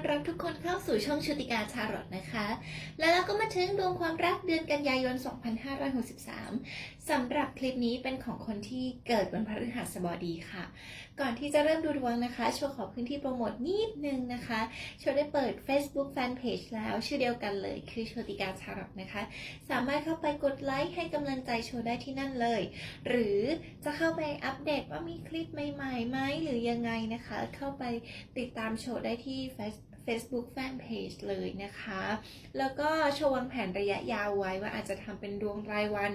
อนรับทุกคนเข้าสู่ช่องชุติกาชารอตนะคะ แล้วเราก็มาถึงดวงความรักเดือนกันยายน 2563สำหรับคลิปนี้เป็นของคนที่เกิดวันพฤหัสบดีค่ะ ก่อนที่จะเริ่มดูดวงนะคะโชว์ขอพื้นที่โปรโมทนิดนึงนะคะโชว์ได้เปิด Facebook Fanpage แล้วชื่อเดียวกันเลยคือโชติกาชารอตนะคะ สามารถเข้าไปกดไลค์ให้กำลังใจโชว์ได้ที่นั่นเลย หรือจะเข้าไปอัปเดตว่ามีคลิปใหม่ๆไหมหรือยังไงนะคะ เข้าไปติดตามโชว์ได้ที่ Face- Facebook Fanpage เลยนะคะ แล้วก็โชว์วางแผนระยะยาวไว้ว่าอาจจะทำเป็นดวงรายวัน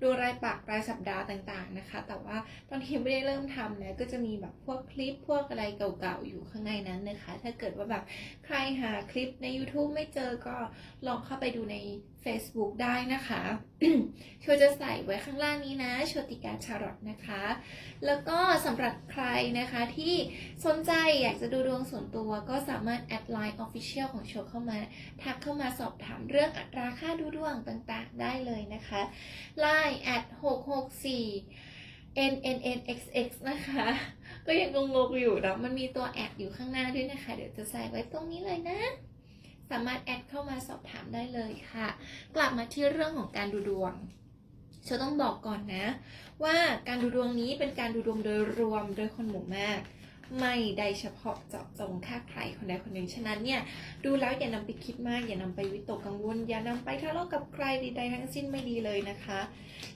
ดวงรายปักรายสัปดาห์ต่างๆนะคะ แต่ว่าตอนที่ไม่ได้เริ่มทำเนี่ยก็จะมีแบบพวกคลิปพวกอะไรเก่าๆอยู่ข้างในนั้นนะคะ ถ้าเกิดว่าแบบใครหาคลิปใน YouTube ไม่เจอก็ลองเข้าไปดูใน Facebook ได้นะคะโชว์จะใส่ไว้ข้างล่างนี้นะโชติกาชารอตนะคะ แล้วก็สำหรับใครนะคะที่สนใจอยากจะดูดวงส่วนตัวก็สามารถแอดไลน์ Official ของโชว์เข้ามา ทักเข้ามาสอบถามเรื่องอัตราค่าดูดวงต่างๆ ได้เลยนะคะ Line at 664 nnnxx นะคะ ก็ยังงงๆอยู่นะมันมีตัวแอดอยู่ข้างหน้าด้วยนะคะ เดี๋ยวจะใส่ไว้ตรงนี้เลยนะามารถแอดเข้ามาสอบถามได้เลยค่ะ กลับมาที่เรื่องของการดูดวงเชอต้องบอกก่อนนะ ว่าการดูดวงนี้เป็นการดูดวงโดยรวมโดยคนหมู่มาก ไม่ได้เฉพาะเจาะจงแค่ใครคนใดคนหนึ่งฉะนั้นเนี่ยดูแล้วอย่านำไปคิดมาก อย่านำไปวิตกกังวล อย่านำไปทะเลาะกับใครใดๆทั้งสิ้นไม่ดีเลยนะคะ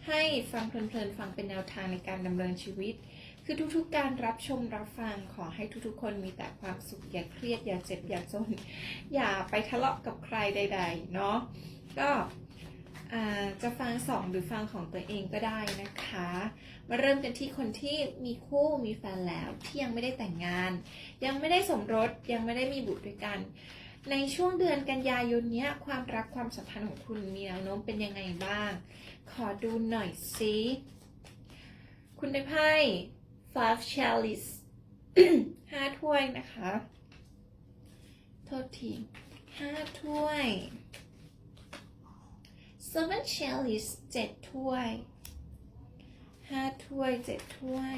ให้ฟังเพลินๆฟังเป็นแนวทางในการดำเนินชีวิต คือทุกๆการรับชมรับฟังขอให้ทุกๆ คนมีแต่ความสุขอย่าเครียดอย่าเจ็บอย่าจนอย่าไปทะเลาะกับใครใด ๆ เนาะก็จะฟังสองหรือฟังของตัวเองก็ได้นะคะ มาเริ่มกันที่คนที่มีคู่มีแฟนแล้วที่ยังไม่ได้แต่งงาน ยังไม่ได้สมรสยังไม่ได้มีบุตรด้วยกัน ในช่วงเดือนกันยายนนี้ความรักความสัมพันธ์ของคุณมีแนวโน้มเป็นยังไงบ้าง ขอดูหน่อยสิคุณได้ไพ่ five chalice ห้าถ้วยนะคะ โทษทีห้าถ้วย seven chalice เจ็ดถ้วยห้าถ้วยเจ็ดถ้วย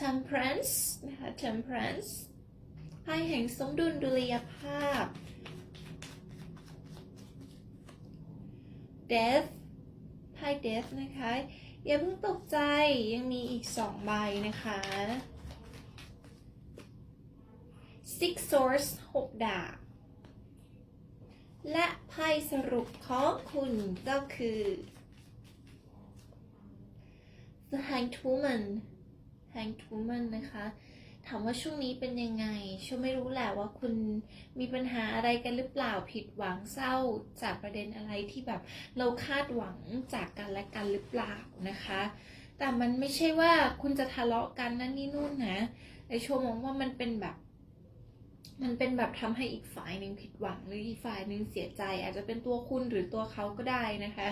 temperance นะคะ temperance ไพ่แห่งสมดุลดุลยภาพ death ไพ่ death นะคะ อย่าเพิ่งตกใจยังมีอีกสองใบนะคะ six swords หกดาบ และไพ่สรุปของคุณก็คือ The Hanged Woman Hanged Woman นะคะ ถามว่าช่วงนี้เป็นยังไงช่วไม่รู้แหละว่าคุณมีปัญหาอะไรกันหรือเปล่าผิดหวังเศร้าจากประเด็นอะไรที่แบบเราคาดหวังจากกันและกันหรือเปล่านะคะ แต่มันไม่ใช่ว่าคุณจะทะเลาะกันนั่นนี่นู่นนะในโชว์มองว่ามันเป็นแบบมันเป็นแบบทำให้อีกฝ่ายหนึ่งผิดหวังหรืออีกฝ่ายหนึ่งเสียใจ อาจจะเป็นตัวคุณหรือตัวเขาก็ได้นะคะ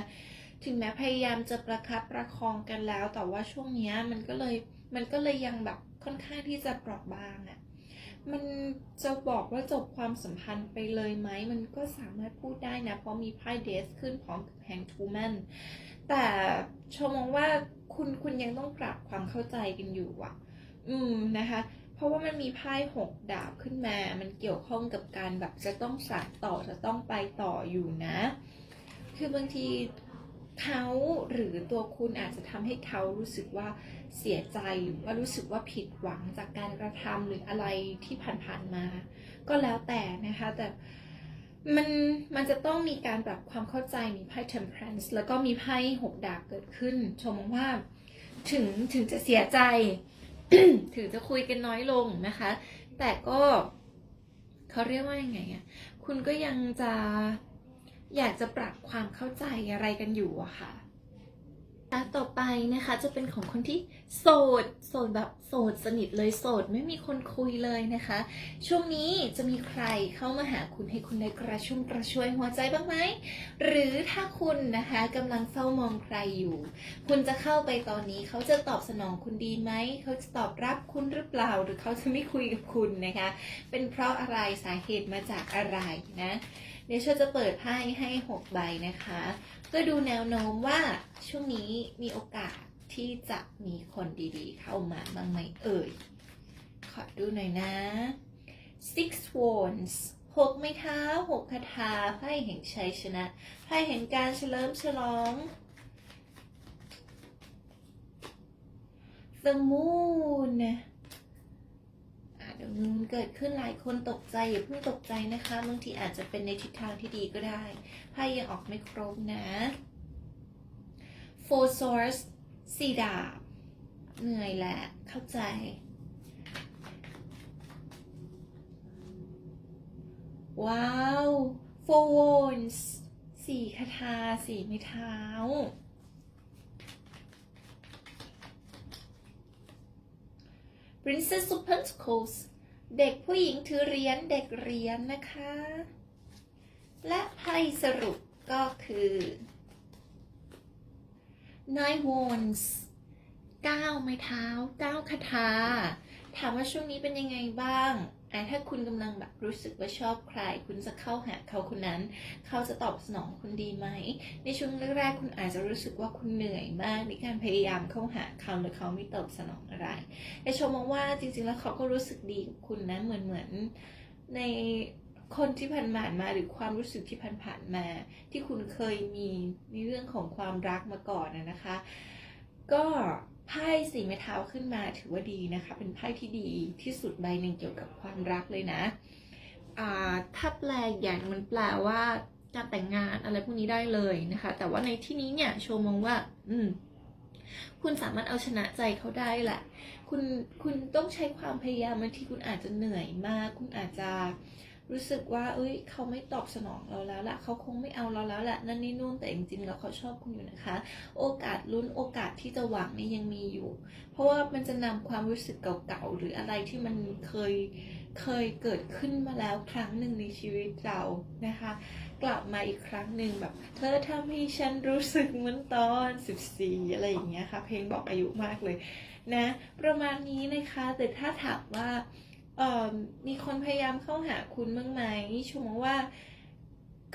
ถึงแม้พยายามจะประคับประคองกันแล้ว แต่ว่าช่วงนี้มันก็เลยมันก็เลยยังแบบ ค่อนข้างที่จะเปราะบางอะ่ะมันจะบอกว่าจบความสัมพันธ์ไปเลยไหม มันก็สามารถพูดได้นะ เพราะมีไพ่เดสขึ้นพร้อมกับแฮงทูแมนแต่ชมมองว่าคุณคุณยังต้องปรับความเข้าใจกันอยู่อะอืมนะคะ เพราะว่ามันมีไพ่หกดาบขึ้นมา มันเกี่ยวข้องกับการแบบจะต้องสานต่อจะต้องไปต่ออยู่นะ คือบางที เขาหรือตัวคุณอาจจะทำให้เขารู้สึกว่าเสียใจหรือว่ารู้สึกว่าผิดหวังจากการกระทำหรืออะไรที่ผ่านๆมา ก็แล้วแต่นะคะแต่มันมันจะต้องมีการปรับความเข้าใจมีไพ่ temperance แล้วก็มีไพ่หกดาบเกิดขึ้น ชมว่าถึงถึงจะเสียใจ ถึงจะคุยกันน้อยลงนะคะ แต่ก็เขาเรียกว่ายังไงอะคุณก็ยังจะ อยากจะปรับความเข้าใจอะไรกันอยู่อะค่ะต่อไปนะคะจะเป็นของคนที่โสด โสดแบบโสดสนิทเลยโสดไม่มีคนคุยเลยนะคะ ช่วงนี้จะมีใครเข้ามาหาคุณให้คุณได้กระชุ่มกระชวยหัวใจบ้างไหม หรือถ้าคุณนะคะกำลังเฝ้ามองใครอยู่ คุณจะเข้าไปตอนนี้เขาจะตอบสนองคุณดีไหม เขาจะตอบรับคุณหรือเปล่า หรือเขาจะไม่คุยกับคุณนะคะ เป็นเพราะอะไรสาเหตุมาจากอะไรนะ ดี๋ยวเชอจะเปิดไพ่ให้ 6 ใบนะคะก็ดูแนวโน้มว่าช่วงนี้มีโอกาสที่จะมีคนดีๆ เข้ามาบ้างไหมเอ่ย ขอดูหน่อยนะ six wands หกไม้เท้าหกคาถาไพ่แห่งชัยชนะไพ่แห่งการเฉลิมฉลอง the moon ดี๋ยวนูนเกิดขึ้นหลายคนตกใจอย่าเพิ่งตกใจนะคะบางทีอาจจะเป็นในทิศทางที่ดีก็ได้ไพ่ยังออกไม่ครบนะ four swords สี่ดาบเหนื่อยแหละเข้าใจ ว้าว four wands สี่คาถาสี่ไม้เท้า Princess of Pentacles เด็กผู้หญิงถือเหรียญเด็กเหรียญนะคะ และไพ่สรุปก็คือ Nine Wands เก้าไม้เท้าเก้าคาถา ถามว่าช่วงนี้เป็นยังไงบ้าง ถ้าคุณกำลังแบบรู้สึกว่าชอบใคร คุณจะเข้าหาเขาคนนั้น เขาจะตอบสนองคุณดีไหม ในช่วงแรกๆคุณอาจจะรู้สึกว่าคุณเหนื่อยมากในการพยายามเข้าหาเขาแต่เขาไม่ตอบสนองอะไร แต่ชมมองว่าจริงๆแล้วเขาก็รู้สึกดีกับคุณนะเหมือนเหมือนในคนที่ผ่านมามาหรือความรู้สึกที่ผ่านๆมา ที่คุณเคยมีในเรื่องของความรักมาก่อนนะคะ ก็ ไพ่สีไม้เท้าขึ้นมาถือว่าดีนะคะ เป็นไพ่ที่ดีที่สุดใบหนึ่งเกี่ยวกับความรักเลยนะถ้าแปลอย่างมันแปลว่าการแต่งงานอะไรพวกนี้ได้เลยนะคะ แต่ว่าในที่นี้เนี่ยโชว์มองว่า อืม คุณสามารถเอาชนะใจเขาได้แหละ คุณคุณต้องใช้ความพยายามบางทีคุณอาจจะเหนื่อยมาก คุณอาจจะ รู้สึกว่า เอ้ย เขาไม่ตอบสนองเราแล้วล่ะเขาคงไม่เอาเราแล้วแหละนั่นนี่นู่นแต่จริงๆแล้วเขาชอบคุณอยู่นะคะ โอกาสลุ้นโอกาสที่จะหวังนี่ยังมีอยู่ เพราะว่ามันจะนำความรู้สึกเก่าๆ หรืออะไรที่มันเคยเคยเกิดขึ้นมาแล้วครั้งหนึ่งในชีวิตเรานะคะ กลับมาอีกครั้งหนึ่งแบบ เธอทำให้ฉันรู้สึกเหมือนตอน 14 อะไรอย่างเงี้ยค่ะ เพลงบอกอายุมากเลยนะ ประมาณนี้นะคะแต่ถ้าถามว่า มีคนพยายามเข้าหาคุณบ้างไหมชมว่า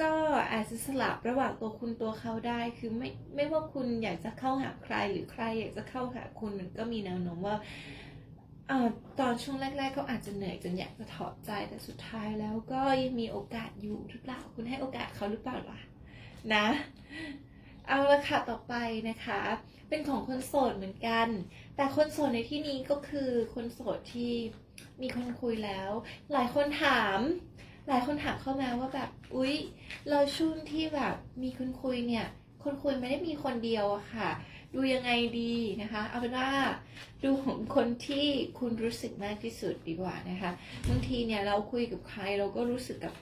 ก็อาจจะสลับระหว่างตัวคุณตัวเขาได้ คือไม่ไม่ว่าคุณอยากจะเข้าหาใครหรือใครอยากจะเข้าหาคุณมันก็มีแนวโน้มว่าอตอนช่วงแรก ๆ เขาอาจจะเหนื่อยจนอยากจะถอดใจแต่สุดท้ายแล้วก็ยังมีโอกาสอยู่หรือเปล่าคุณให้โอกาสเขาหรือเปล่าล่ะนะ เอาละค่ะต่อไปนะคะ เป็นของคนโสดเหมือนกัน แต่คนโสดในที่นี้ก็คือคนโสดที่ มีคนคุยแล้ว หลายคนถาม หลายคนถามเข้ามาว่าแบบ อุ๊ย เราช่วงที่แบบมีคนคุยเนี่ย คนคุยไม่ได้มีคนเดียวอะค่ะ ดูยังไงดีนะคะ เอาเป็นว่าดูของคนที่คุณรู้สึกมากที่สุดดีกว่านะคะ บางทีเนี่ยเราคุยกับใครเราก็รู้สึกกับ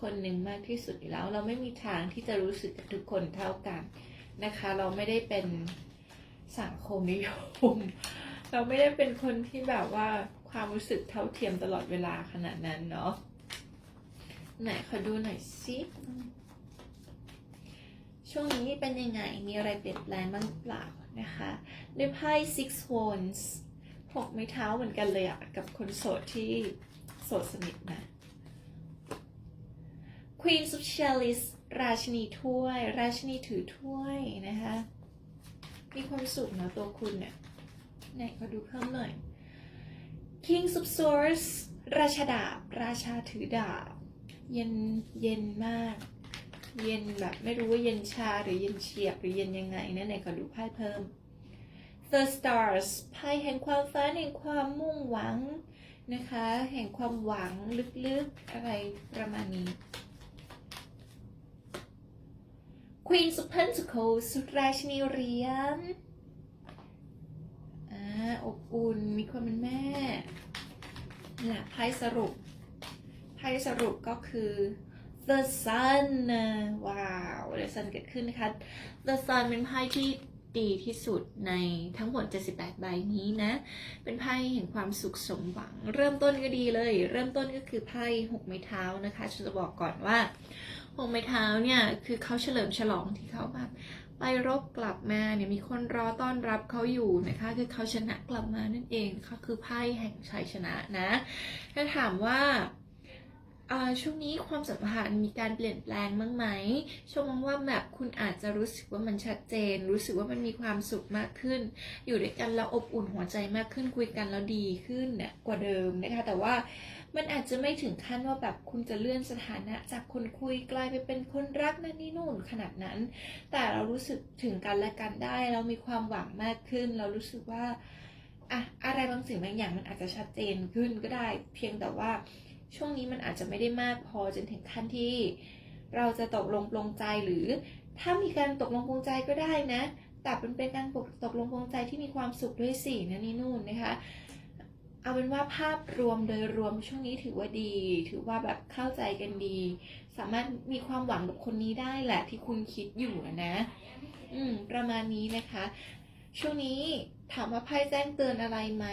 คนหนึ่งมากที่สุดอยู่แล้ว เราไม่มีทางที่จะรู้สึกกับทุกคนเท่ากันนะคะ เราไม่ได้เป็นสังคมนิยม เราไม่ได้เป็นคนที่แบบว่า ความรู้สึกเท่าเทียมตลอดเวลาขนาดนั้นเนาะไหนขอดูหน่อยสิช่วงนี้เป็นยังไงมีอะไรเปลี่ยนแปลงบ้างเปล่านะคะด้วยไพ่ six wands หกไม้เท้าเหมือนกันเลยอะกับคนโสดที่โสดสนิทนะ Queen of Chalice ราชินีถ้วย ราชินีถือถ้วยนะคะ มีความสุขนะตัวคุณเนี่ยไหนขอดูเพิ่มหน่อย King of Swords ราชาดาบ ราชาถือดาบ เย็นเย็นมาก เย็นแบบไม่รู้ว่าเย็นชาหรือเย็นเฉียบหรือเย็นยังไงนะไหนขอดูไพ่เพิ่ม The Stars ไพ่แห่งความฝันแห่งความมุ่งหวังนะคะ แห่งความหวังลึกๆอะไรประมาณนี้ Queen of Pentacles ราชินีเหรียญ อบอุ่น มีความเป็นแม่นะไพ่สรุป ไพ่สรุปก็คือ The Sun นะว้าว The Sun เกิดขึ้นนะคะ The Sun เป็นไพ่ที่ดีที่สุดในทั้งหมด 78 ใบนี้นะ เป็นไพ่แห่งความสุขสมหวัง เริ่มต้นก็ดีเลย เริ่มต้นก็คือไพ่หกไม้เท้านะคะ ฉันจะบอกก่อนว่าหกไม้เท้าเนี่ย คือเขาเฉลิมฉลองที่เขาแบบ ไปรบกลับมาเนี่ยมีคนรอต้อนรับเขาอยู่นะคะ คือเขาชนะกลับมานั่นเองเขาคือไพ่แห่งชัยชนะนะถ้าถามว่าช่วงนี้ความสัมพันธ์มีการเปลี่ยนแปลงบ้างไหมช่วงมองว่าแบบคุณอาจจะรู้สึกว่ามันชัดเจน รู้สึกว่ามันมีความสุขมากขึ้น อยู่ด้วยกันแล้วอบอุ่นหัวใจมากขึ้นคุยกันแล้วดีขึ้นเนี่ยกว่าเดิมนะคะแต่ว่า มันอาจจะไม่ถึงขั้นว่าแบบคุณจะเลื่อนสถานะจากคนคุยกลายไปเป็นคนรักนั่นนี่นู่นขนาดนั้น แต่เรารู้สึกถึงกันและกันได้ เรามีความหวังมากขึ้น เรารู้สึกว่าอะอะไรบางสิ่งบางอย่างมันอาจจะชัดเจนขึ้นก็ได้ เพียงแต่ว่าช่วงนี้มันอาจจะไม่ได้มากพอจนถึงขั้นที่ เราจะตกลงปลงใจหรือ ถ้ามีการตกลงปลงใจก็ได้นะ แต่เป็นเป็นการตกลงปลงใจที่มีความสุขด้วยสินะนี่นู่นนะคะ เอาเป็นว่าภาพรวมโดยรวมช่วงนี้ถือว่าดี ถือว่าแบบเข้าใจกันดี สามารถมีความหวังกับคนนี้ได้แหละที่คุณคิดอยู่นะ อืม ประมาณนี้นะคะ ช่วงนี้ถามว่าไพ่แจ้งเตือนอะไรไหม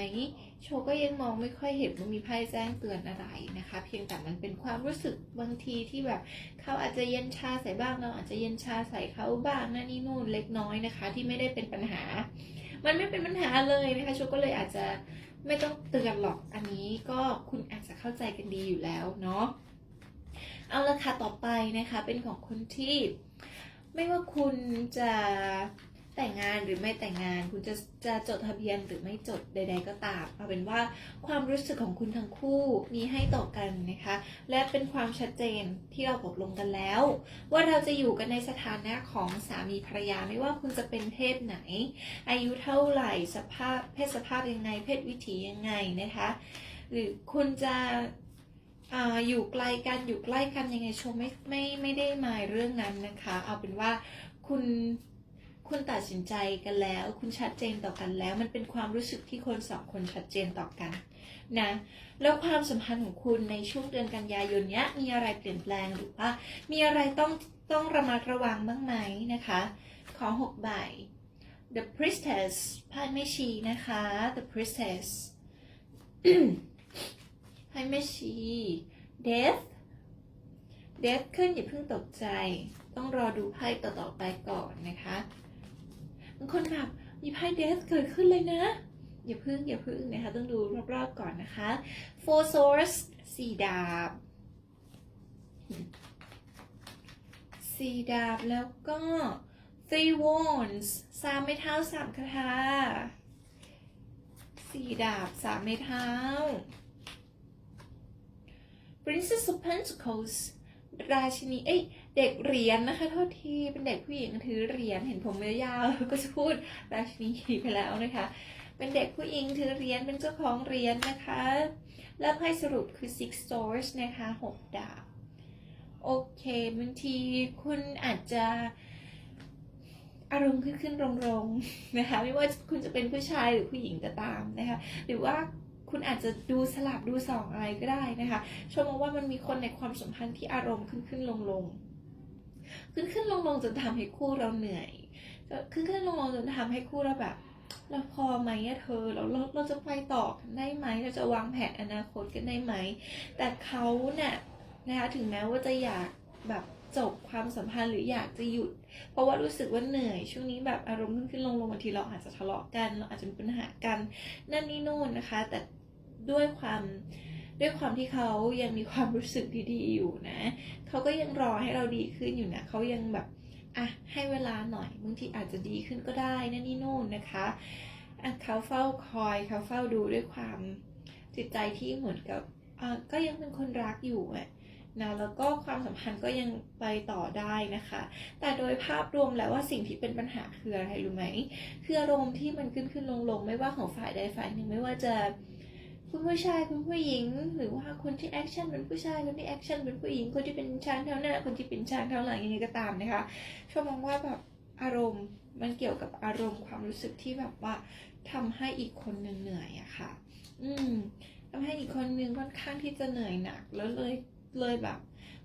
โชก็ยังมองไม่ค่อยเห็นว่ามีไพ่แจ้งเตือนอะไรนะคะ เพียงแต่มันเป็นความรู้สึกบางทีที่แบบเขาอาจจะเย็นชาใส่บ้างเราอาจจะเย็นชาใส่เขาบ้างนั่นนี่นู่นเล็กน้อยนะคะ ที่ไม่ได้เป็นปัญหา มันไม่เป็นปัญหาเลยนะคะโชก็เลยอาจจะ ไม่ต้องเตือนหรอกอันนี้ก็คุณอาจจะเข้าใจกันดีอยู่แล้วเนาะเอาละค่ะต่อไปนะคะเป็นของคนที่ไม่ว่าคุณจะ แต่งงานหรือไม่แต่งงาน คุณจะจะจดทะเบียนหรือไม่จดใด ๆ ก็ตามเอาเป็นว่าความรู้สึกของคุณทั้งคู่มีให้ต่อกันนะคะ และเป็นความชัดเจนที่เราตกลงกันแล้ว ว่าเราจะอยู่กันในสถานะของสามีภรรยาไม่ว่าคุณจะเป็นเพศไหน อายุเท่าไหร่สภาพเพศสภาพยังไง เพศวิถียังไงนะคะ หรือคุณจะอยู่ไกลกันอยู่ใกล้กันยังไงชมไม่ไม่ไม่ได้หมายเรื่องนั้นนะคะ เอาเป็นว่าคุณ คุณตัดสินใจกันแล้ว คุณชัดเจนต่อกันแล้ว มันเป็นความรู้สึกที่คนสองคนชัดเจนต่อกันนะแล้วความสัมพันธ์ของคุณในช่วงเดือนกันยายนเนี้ยมีอะไรเปลี่ยนแปลงหรือว่า มีอะไรต้องต้องระมัดระวังบ้างไหมนะคะ ขอหกใบ The Priestess ไพ่แม่ชีนะคะ The Priestess ไพ่แม่ชี Death Death ขึ้นอย่าเพิ่งตกใจ ต้องรอดูไพ่ต่อๆไปก่อนนะคะ คนแบบมีไพ่ Death เกิดขึ้นเลยนะ อย่าเพิ่งอย่าเพิ่งนะคะ ต้องดูรอบๆก่อนนะคะ Four Swords สี่ดาบสี่ดาบแล้วก็ three wands สามไม้เท้าสามคาถาสี่ดาบสามไม้เท้า princess of pentacles ราชินีเอ้ย เด็กเหรียญนะคะโทษทีเป็นเด็กผู้หญิงถือเหรียญเห็นผมยาวๆก็จะพูดราชินีไปแล้วนะคะ เป็นเด็กผู้หญิงถือเหรียญเป็นเจ้าของเหรียญนะคะและไพ่สรุปคือ six swords นะคะหกดาบโอเคบางทีคุณอาจจะอารมณ์ขึ้นขึ้นลงลงนะคะไม่ว่าคุณจะเป็นผู้ชายหรือผู้หญิงก็ตามนะคะหรือว่าคุณอาจจะดูสลับดูสองอะไรก็ได้นะคะชมว่ามันมีคนในความสัมพันธ์ที่อารมณ์ขึ้นขึ้นลงลง ขึ้นขึ้นลงลงจนทำให้คู่เราเหนื่อยขึ้นขึ้นลงลงจนทำให้คู่เราแบบเราพอไหมอะเธอเราเราเราจะไปต่อกันได้ไหมเราจะวางแผนอนาคตกันได้ไหม แต่เขาเนี่ยนะคะถึงแม้ว่าจะอยากแบบจบความสัมพันธ์หรืออยากจะหยุด เพราะว่ารู้สึกว่าเหนื่อย ช่วงนี้แบบอารมณ์ขึ้นขึ้นลงลงบางทีเราอาจจะทะเลาะกัน เราอาจจะมีปัญหากันนั่นนี่นู่นนะคะ แต่ด้วยความ ด้วยความที่เขายังมีความรู้สึกดีๆอยู่นะเขาก็ยังรอให้เราดีขึ้นอยู่นะเขายังแบบอะให้เวลาหน่อยบางทีอาจจะดีขึ้นก็ได้นั่นนี่นู่นนะคะอะเขาเฝ้าคอยเขาเฝ้าดูด้วยความจิตใจที่เหมือนกับอะก็ยังเป็นคนรักอยู่อะนะแล้วก็ความสัมพันธ์ก็ยังไปต่อได้นะคะ แต่โดยภาพรวมแล้วว่าสิ่งที่เป็นปัญหาคืออะไรรู้ไหมคืออารมณ์ที่มันขึ้นขึ้นลงลงไม่ว่าของฝ่ายใดฝ่ายหนึ่งไม่ว่าจะ คุณผู้ชายคุณผู้หญิง หรือว่าคนที่แอคชั่นเป็นผู้ชายคนที่แอคชั่นเป็นผู้หญิง คนที่เป็นช้างเท้าหน้า คนที่เป็นช้างเท้าหลังยังไงก็ตามนะคะชอบมองว่าแบบอารมณ์มันเกี่ยวกับอารมณ์ความรู้สึกที่แบบว่าทำให้อีกคนหนึ่งเหนื่อยอะค่ะ อืมทำให้อีกคนหนึ่งค่อนข้างที่จะเหนื่อยหนักแล้วเลยเลยแบบ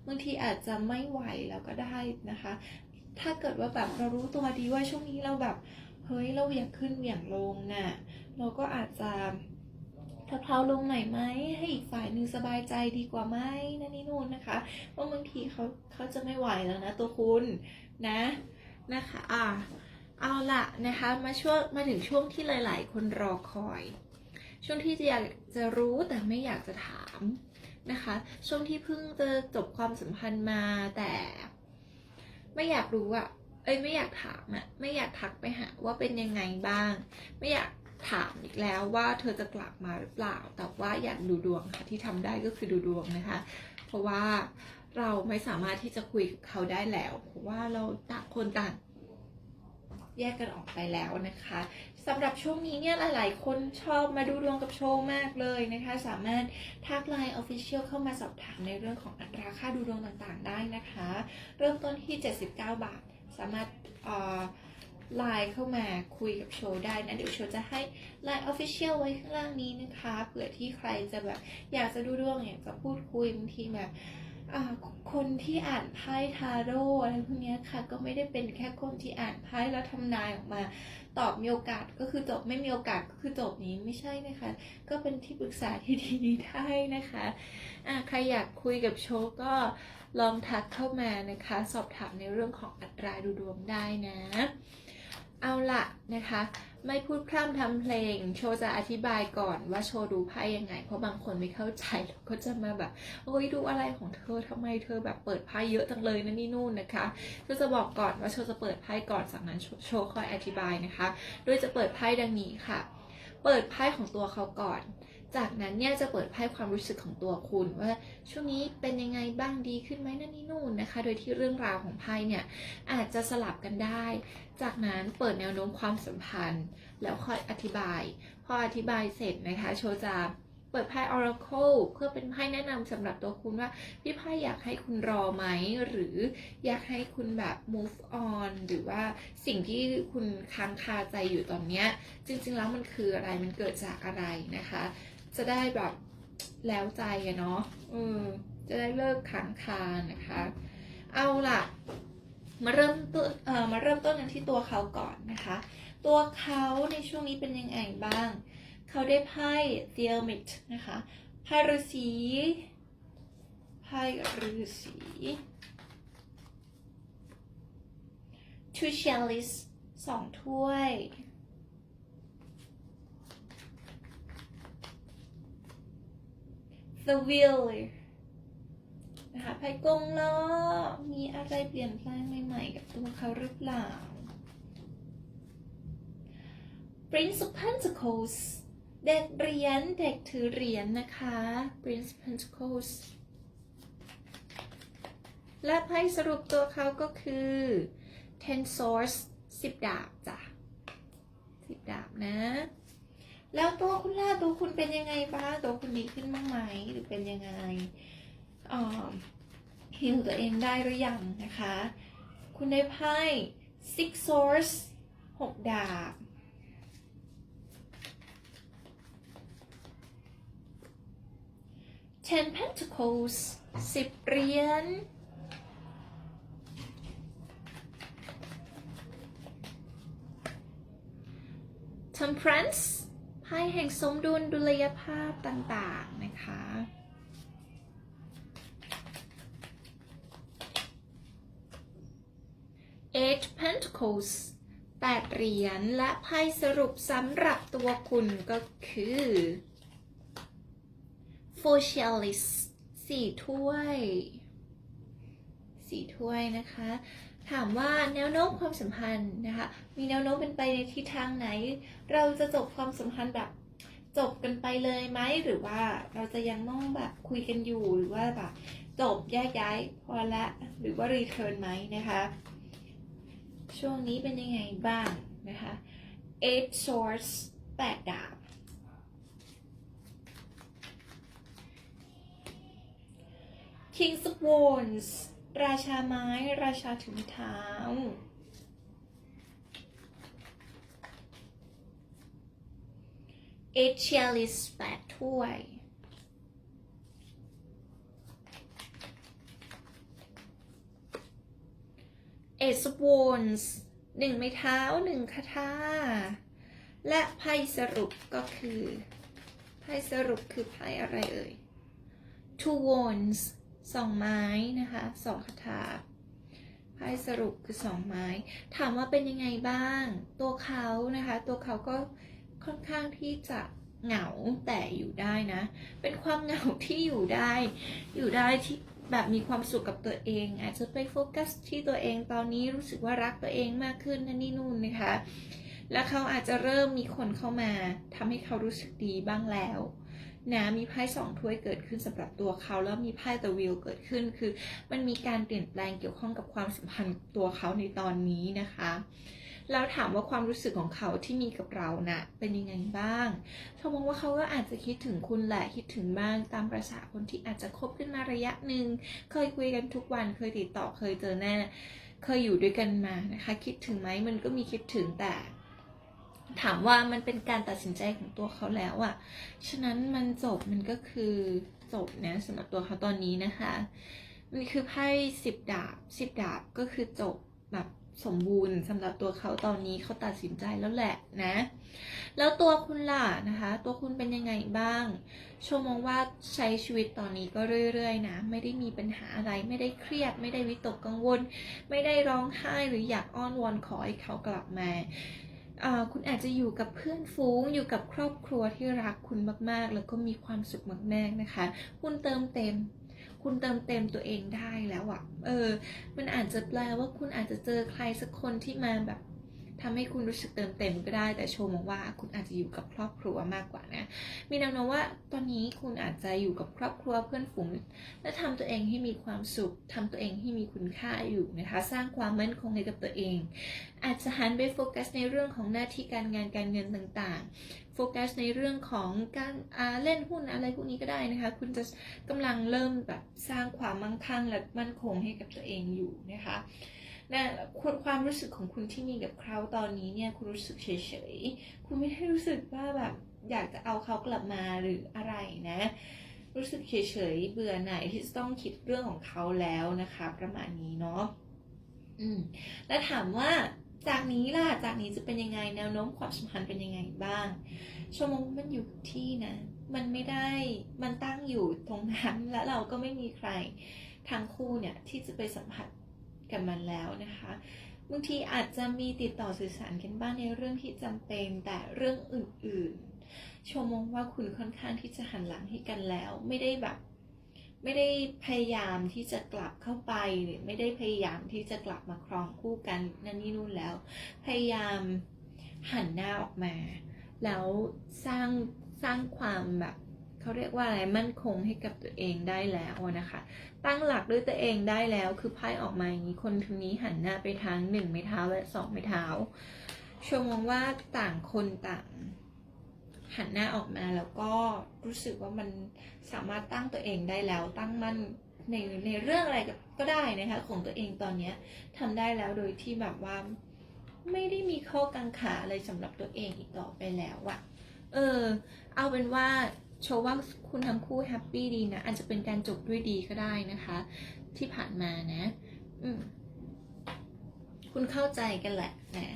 บางทีอาจจะไม่ไหวแล้วก็ได้นะคะ ถ้าเกิดว่าแบบเรารู้ตัวดีว่าช่วงนี้เราแบบเฮ้ยเราเหวี่ยงขึ้นเหวี่ยงลงน่ะเราก็อาจจะ เพลาลงหน่อยไหมให้อีกฝ่ายหนึ่งสบายใจดีกว่าไหมนั่นนี่นู่นนะคะเพราะบางทีเขาเขาจะไม่ไหวแล้วนะตัวคุณนะนะคะอะเอาละนะคะมาช่วงมาถึงช่วงที่หลาย ๆ คนรอคอย ช่วงที่จะอยากจะรู้แต่ไม่อยากจะถามนะคะ ช่วงที่เพิ่งจะจบความสัมพันธ์มาแต่ ไม่อยากรู้อะเอ้ยไม่อยากถามอะไม่อยากทักไปหาว่าเป็นยังไงบ้าง ไม่อยาก ถามอีกแล้วว่าเธอจะกลับมาหรือเปล่า แต่ว่าอยากดูดวงค่ะที่ทำได้ก็คือดูดวงนะคะ เพราะว่าเราไม่สามารถที่จะคุยกับเขาได้แล้ว เพราะว่าเราต่างคนต่างแยกกันออกไปแล้วนะคะสำหรับช่วงนี้เนี่ยหลาย ๆ คนชอบมาดูดวงกับโชว์มากเลยนะคะ สามารถทักไลน์ Official เข้ามาสอบถามในเรื่องของอัตราค่าดูดวงต่างๆ ได้นะคะ เริ่มต้นที่ 79 บาท สามารถเอ่อ ไลน์เข้ามาคุยกับโชว์ได้นะ เดี๋ยวโชว์จะให้ Line Official ไว้ข้างล่างนี้นะคะเผื่อที่ใครจะแบบอยากจะดูดวงอยากจะพูดคุยบางทีแบบคนที่อ่านไพ่ทาโร่อะไรพวกนี้ค่ะ ก็ไม่ได้เป็นแค่คนที่อ่านไพ่แล้วทำนายออกมา ตอบมีโอกาสก็คือจบไม่มีโอกาสก็คือจบนี้ไม่ใช่นะคะ ก็เป็นที่ปรึกษาที่ดีได้นะคะอ่าใครอยากคุยกับโชว์ก็ลองทักเข้ามานะคะ สอบถามในเรื่องของอัตราดูดวงได้นะ เอาละนะคะ ไม่พูดพร่ำทำเพลง โชว์จะอธิบายก่อนว่าโชว์ดูไพ่ยังไง เพราะบางคนไม่เข้าใจแล้วก็จะมาแบบโอ้ยดูอะไรของเธอทำไมเธอแบบเปิดไพ่เยอะจังเลยนะนี่นู่นนะคะโชว์จะบอกก่อนว่าโชว์จะเปิดไพ่ก่อนจากนั้นโชว์โชว์ค่อยอธิบายนะคะ โดยจะเปิดไพ่ดังนี้ค่ะ เปิดไพ่ของตัวเขาก่อน จากนั้นเนี่ยจะเปิดไพ่ความรู้สึกของตัวคุณ ว่าช่วงนี้เป็นยังไงบ้างดีขึ้นไหมนั่นนี่นู่นนะคะ โดยที่เรื่องราวของไพ่เนี่ยอาจจะสลับกันได้ จากนั้นเปิดแนวโน้มความสัมพันธ์ แล้วค่อยอธิบาย พออธิบายเสร็จนะคะโชว์จะเปิดไพ่ Oracle เพื่อเป็นไพ่แนะนำสำหรับตัวคุณว่าพี่ไพ่อยากให้คุณรอไหม หรืออยากให้คุณแบบ move on หรือว่าสิ่งที่คุณค้างคาใจอยู่ตอนเนี้ย จริงๆแล้วมันคืออะไรมันเกิดจากอะไรนะคะ จะได้แบบแล้วใจอะเนาะเออจะได้เลิกค้างคานะคะ เอาล่ะ มาเริ่มต้นเอ่อมาเริ่มต้นกันที่ตัวเขาก่อนนะคะ ตัวเขาในช่วงนี้เป็นยังไงบ้าง เขาได้ไพ่ t h e o m i t นะคะไพ่ฤาษีไพ่ฤาษี two chalice สองถ้วย the wheel นะคะไพ่กงล้อมีอะไรเปลี่ยนแปลงใหม่ๆกับตัวเขาหรือเปล่า Prince of Pentacles เด็กเหรียญเด็กถือเหรียญนะคะ Prince of Pentacles และไพ่สรุปตัวเขาก็คือ Ten Swords สิบดาบจ้ะสิบดาบนะ แล้วตัวคุณล่ะตัวคุณเป็นยังไงบ้างตัวคุณดีขึ้นบ้างไหมหรือเป็นยังไงอ่าฮิลตัวเองได้หรือยังนะคะ คุณได้ไพ่ Six Swords หกดาบ Ten Pentacles สิบเหรียญ Temperance ไพ่แห่งสมดุลดุลยภาพต่างๆนะคะ Eight Pentacles แปดเหรียญและไพ่สรุปสำหรับตัวคุณก็คือ Four Chalice สี่ถ้วยสี่ถ้วยนะคะ ถามว่าแนวโน้มความสัมพันธ์นะคะ มีแนวโน้มเป็นไปในทิศทางไหน เราจะจบความสัมพันธ์แบบจบกันไปเลยไหมหรือว่าเราจะยังต้องแบบคุยกันอยู่หรือว่าแบบจบแยกย้ายพอละหรือว่ารีเทิร์นไหมนะคะ ช่วงนี้เป็นยังไงบ้างนะคะ eight swords แปดดาบ King of Wands ราชาไม้ ราชาถึงเท้า Eight Chalice แปดถ้วย Ace of Wands หนึ่งไม้เท้าหนึ่งคาถาและไพ่สรุปก็คือ ไพ่สรุปคือไพ่อะไรเอ่ย Two Wands สองไม้นะคะสองคาถาไพ่สรุปคือสองไม้ ถามว่าเป็นยังไงบ้าง ตัวเขานะคะ ตัวเขาก็ค่อนข้างที่จะเหงาแต่อยู่ได้นะ เป็นความเหงาที่อยู่ได้ อยู่ได้ที่แบบมีความสุขกับตัวเอง อาจจะไปโฟกัสที่ตัวเองตอนนี้รู้สึกว่ารักตัวเองมากขึ้นนั่นนี่นู่นนะคะ แล้วเขาอาจจะเริ่มมีคนเข้ามาทำให้เขารู้สึกดีบ้างแล้ว นะมีไพ่สองถ้วยเกิดขึ้นสำหรับตัวเขา แล้วมีไพ่ The Wheel เกิดขึ้น คือมันมีการเปลี่ยนแปลงเกี่ยวข้องกับความสัมพันธ์ตัวเขาในตอนนี้นะคะแล้วถามว่าความรู้สึกของเขาที่มีกับเรานะ่ะเป็นยังไงบ้างชมมองว่าเขาก็อาจจะคิดถึงคุณแหละคิดถึงบ้างตามประษาคนที่อาจจะคบกันมาระยะหนึ่งเคยคุยกันทุกวันเคยติดต่อเคยเจอแน่เคยอยู่ด้วยกันมานะคะ คิดถึงไหมมันก็มีคิดถึงแต่ ถามว่ามันเป็นการตัดสินใจของตัวเขาแล้วอะฉะนั้นมันจบมันก็คือจบนะสำหรับตัวเขาตอนนี้นะคะมันคือไพ่สิบดาบสิบดาบก็คือจบแบบสมบูรณ์สำหรับตัวเขาตอนนี้เขาตัดสินใจแล้วแหละนะ แล้วตัวคุณล่ะนะคะ ตัวคุณเป็นยังไงบ้างชว์มองว่าใช้ชีวิตตอนนี้ก็เรื่อยๆนะ ไม่ได้มีปัญหาอะไรไม่ได้เครียด ไม่ได้วิตกกังวล ไม่ได้ร้องไห้หรืออยากอ้อนวอนขอให้เขากลับมา คุณอาจจะอยู่กับเพื่อนฝูง อยู่กับครอบครัวที่รักคุณมาก ๆ แล้วก็มีความสุขมากๆนะคะ คุณเติมเต็ม คุณเติมเต็มตัวเองได้แล้วอะ่ะ เออ มันอาจจะแปลว่าคุณอาจจะเจอใครสักคนที่มาแบบ ทำให้คุณรู้สึกเติมเต็มก็ได้ แต่โชว์มองว่าคุณอาจจะอยู่กับครอบครัวมากกว่านะ มีแนวโน้มว่าตอนนี้คุณอาจจะอยู่กับครอบครัวเพื่อนฝูง และทำตัวเองให้มีความสุขทำตัวเองให้มีคุณค่าอยู่นะคะ สร้างความมั่นคงให้กับตัวเอง อาจจะหันไปโฟกัสในเรื่องของหน้าที่การงานการเงินต่างๆ โฟกัสในเรื่องของการเล่นหุ้นอะไรพวกนี้ก็ได้นะคะ คุณจะกำลังเริ่มแบบสร้างความมั่งคั่งและมั่นคงให้กับตัวเองอยู่นะคะ นะความรู้สึกของคุณที่มีกับเขาตอนนี้เนี่ยคุณรู้สึกเฉยๆ คุณไม่ได้รู้สึกว่าแบบอยากจะเอาเขากลับมาหรืออะไรนะ รู้สึกเฉยๆ เบื่อหน่ายที่จะต้องคิดเรื่องของเขาแล้วนะคะ ประมาณนี้เนาะอืมแล้วถามว่าจากนี้ล่ะ จากนี้จะเป็นยังไงแนวโน้มความสัมพันธ์เป็นยังไงบ้างชั่วโมงมันอยู่ที่นะ มันไม่ได้ มันตั้งอยู่ตรงนั้นและเราก็ไม่มีใครทางคู่เนี่ยที่จะไปสัมผัส กับมันแล้วนะคะบางทีอาจจะมีติดต่อสื่อสารกันบ้างในเรื่องที่จำเป็นแต่เรื่องอื่นๆชมมองว่าคุณค่อนข้างที่จะหันหลังให้กันแล้ว ไม่ได้แบบ ไม่ได้พยายามที่จะกลับเข้าไปหรือไม่ได้พยายามที่จะกลับมาครองคู่กันนั่นนี่นู่นแล้ว พยายามหันหน้าออกมา แล้วสร้างสร้างความแบบ เขาเรียกว่าอะไรมั่นคงให้กับตัวเองได้แล้วนะคะ ตั้งหลักด้วยตัวเองได้แล้วคือไพ่ออกมาอย่างนี้คนคนนี้หันหน้าไปทางหนึ่งไม้เท้าและสองไม้เท้าชมมองว่าต่างคนต่าง หันหน้าออกมาแล้วก็รู้สึกว่ามันสามารถตั้งตัวเองได้แล้ว ตั้งมั่นในในเรื่องอะไรก็ได้นะคะของตัวเองตอนนี้ทำได้แล้วโดยที่แบบว่าไม่ได้มีข้อกังขาอะไรสำหรับตัวเองอีกต่อไปแล้วอะเออ เอาเป็นว่า โชว์ว่าคุณทั้งคู่แฮปปี้ดีนะ อาจจะเป็นการจบด้วยดีก็ได้นะคะ ที่ผ่านมานะคุณเข้าใจกันแหละนะ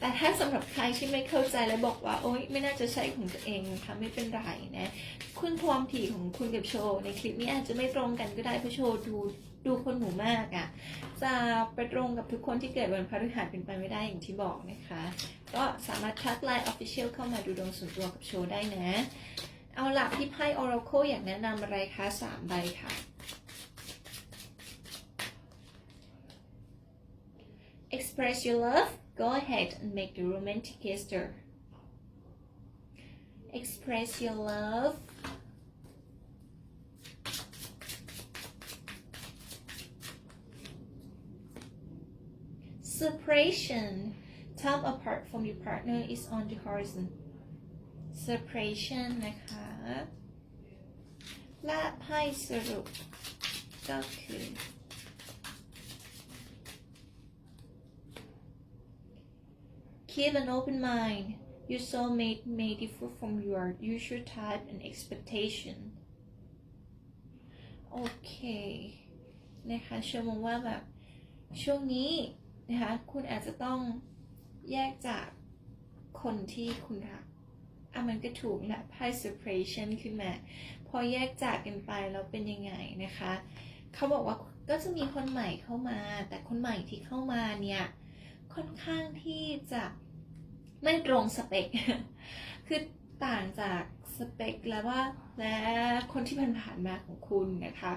แต่ถ้าสำหรับใครที่ไม่เข้าใจและบอกว่าโอ๊ยไม่น่าจะใช่ของตัวเองนะคะไม่เป็นไรนะคุณความถี่ของคุณกับโชว์ในคลิปนี้อาจจะไม่ตรงกันก็ได้เพราะโชว์ดูดูคนหมู่มากอะ่ะ จะไปตรงกับทุกคนที่เกิดวันพฤหัสเป็นไปไม่ได้อย่างที่บอกนะคะ ก็สามารถทักไลน์ Official เข้ามาดูดวงส่วนตัวกับโชว์ได้นะ เอาล่ะพี่ไพ่ Oracle อยากแนะนำอะไรคะสามใบค่ะ Express your love go ahead and make the romantic gesture Express your love Separation time apart from your partner is on the horizon separation นะคะ และไพ่สรุปก็คือ keep an open mind your soulmate may differ from your usual type and expectation โอเคนะคะเชื่อมองว่าแบบช่วงนี้นะคะคุณอาจจะต้องแยกจากคนที่คุณรัก อะมันก็ถูกแหละไพ่ separation ขึ้นมา พอแยกจากกันไปแล้วเป็นยังไงนะคะ เขาบอกว่าก็จะมีคนใหม่เข้ามา แต่คนใหม่ที่เข้ามาเนี่ย ค่อนข้างที่จะไม่ตรงสเปค คือต่างจากสเปคแล้วว่าและคนที่ผ่านๆมาของคุณนะคะ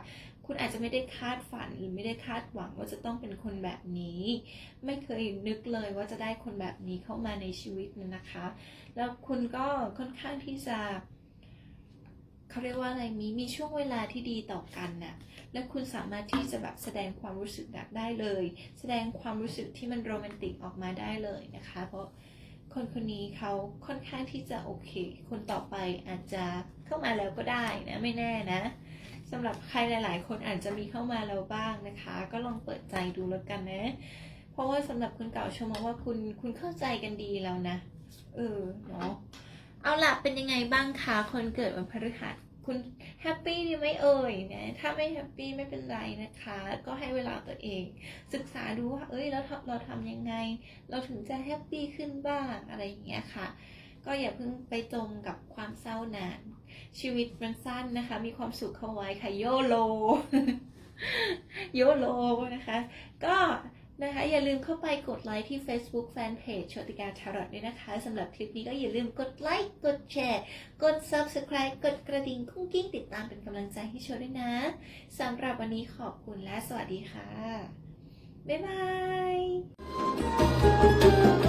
คุณอาจจะไม่ได้คาดฝันหรือไม่ได้คาดหวังว่าจะต้องเป็นคนแบบนี้ ไม่เคยนึกเลยว่าจะได้คนแบบนี้เข้ามาในชีวิตนะคะ แล้วคุณก็ค่อนข้างที่จะเขาเรียกว่าอะไรมีมีช่วงเวลาที่ดีต่อกันน่ะและคุณสามารถที่จะแบบแสดงความรู้สึกแบบได้เลย แสดงความรู้สึกที่มันโรแมนติกออกมาได้เลยนะคะ เพราะคนคนนี้เขาค่อนข้างที่จะโอเค คนต่อไปอาจจะเข้ามาแล้วก็ได้นะไม่แน่นะ สำหรับใครหลาย ๆ คนอาจจะมีเข้ามาแล้วบ้างนะคะ ก็ลองเปิดใจดูแล้วกันนะ เพราะว่าสำหรับคนเก่าชมมองว่าคุณคุณเข้าใจกันดีแล้วนะ เออเนาะเอาล่ะเป็นยังไงบ้างคะคนเกิดวันพฤหัสคุณแฮปปี้ดีไหมเอ่ยนะถ้าไม่แฮปปี้ไม่เป็นไรนะคะ ก็ให้เวลาตัวเอง ศึกษาดูว่าเอ้ยแล้วเราเราทำยังไง เราถึงจะแฮปปี้ขึ้นบ้างอะไรอย่างเงี้ยค่ะ ก็อย่าเพิ่งไปจมกับความเศร้านาน ชีวิตมันสั้นนะคะ มีความสุขเข้าไว้ค่ะโยโลโยโลนะคะ ก็นะคะอย่าลืมเข้าไปกดไลค์ที่ Facebook Fanpage โชติกาทารอตด้วยนะคะสำหรับคลิปนี้ก็อย่าลืมกดไลค์ กดแชร์ กด Subscribe กดกระดิ่งกุ้งกิ้งติดตามเป็นกำลังใจให้โชด้วยนะสำหรับวันนี้ขอบคุณและสวัสดีค่ะ บ๊ายบาย